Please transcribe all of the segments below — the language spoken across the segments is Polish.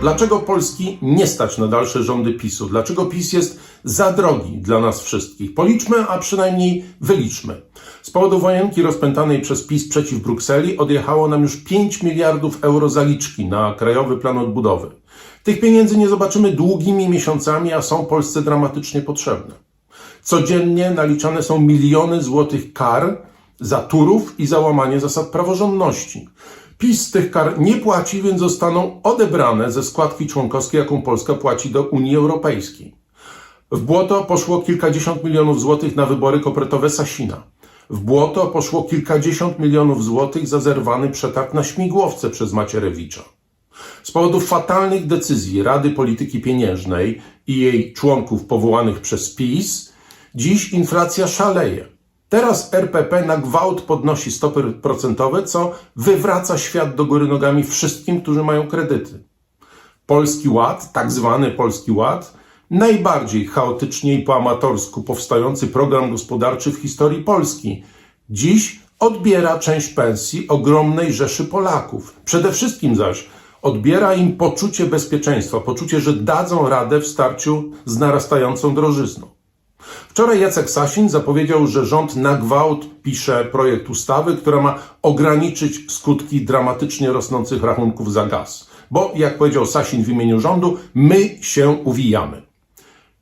Dlaczego Polski nie stać na dalsze rządy PiSu? Dlaczego PiS jest za drogi dla nas wszystkich? Policzmy, a przynajmniej wyliczmy. Z powodu wojenki rozpętanej przez PiS przeciw Brukseli odjechało nam już 5 miliardów euro zaliczki na Krajowy Plan Odbudowy. Tych pieniędzy nie zobaczymy długimi miesiącami, a są Polsce dramatycznie potrzebne. Codziennie naliczane są miliony złotych kar za turów i za łamanie zasad praworządności. PiS tych kar nie płaci, więc zostaną odebrane ze składki członkowskiej, jaką Polska płaci do Unii Europejskiej. W błoto poszło kilkadziesiąt milionów złotych na wybory kopertowe Sasina. W błoto poszło kilkadziesiąt milionów złotych za zerwany przetarg na śmigłowce przez Macierewicza. Z powodu fatalnych decyzji Rady Polityki Pieniężnej i jej członków powołanych przez PiS, dziś inflacja szaleje. Teraz RPP na gwałt podnosi stopy procentowe, co wywraca świat do góry nogami wszystkim, którzy mają kredyty. Polski Ład, tak zwany Polski Ład, najbardziej chaotycznie i po amatorsku powstający program gospodarczy w historii Polski, dziś odbiera część pensji ogromnej rzeszy Polaków. Przede wszystkim zaś odbiera im poczucie bezpieczeństwa, poczucie, że dadzą radę w starciu z narastającą drożyzną. Wczoraj Jacek Sasin zapowiedział, że rząd na gwałt pisze projekt ustawy, która ma ograniczyć skutki dramatycznie rosnących rachunków za gaz. Bo, jak powiedział Sasin w imieniu rządu, my się uwijamy.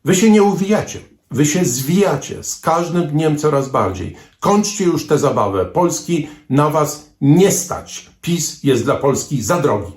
Wy się nie uwijacie, wy się zwijacie z każdym dniem coraz bardziej. Kończcie już tę zabawę. Polski na was nie stać. PiS jest dla Polski za drogi.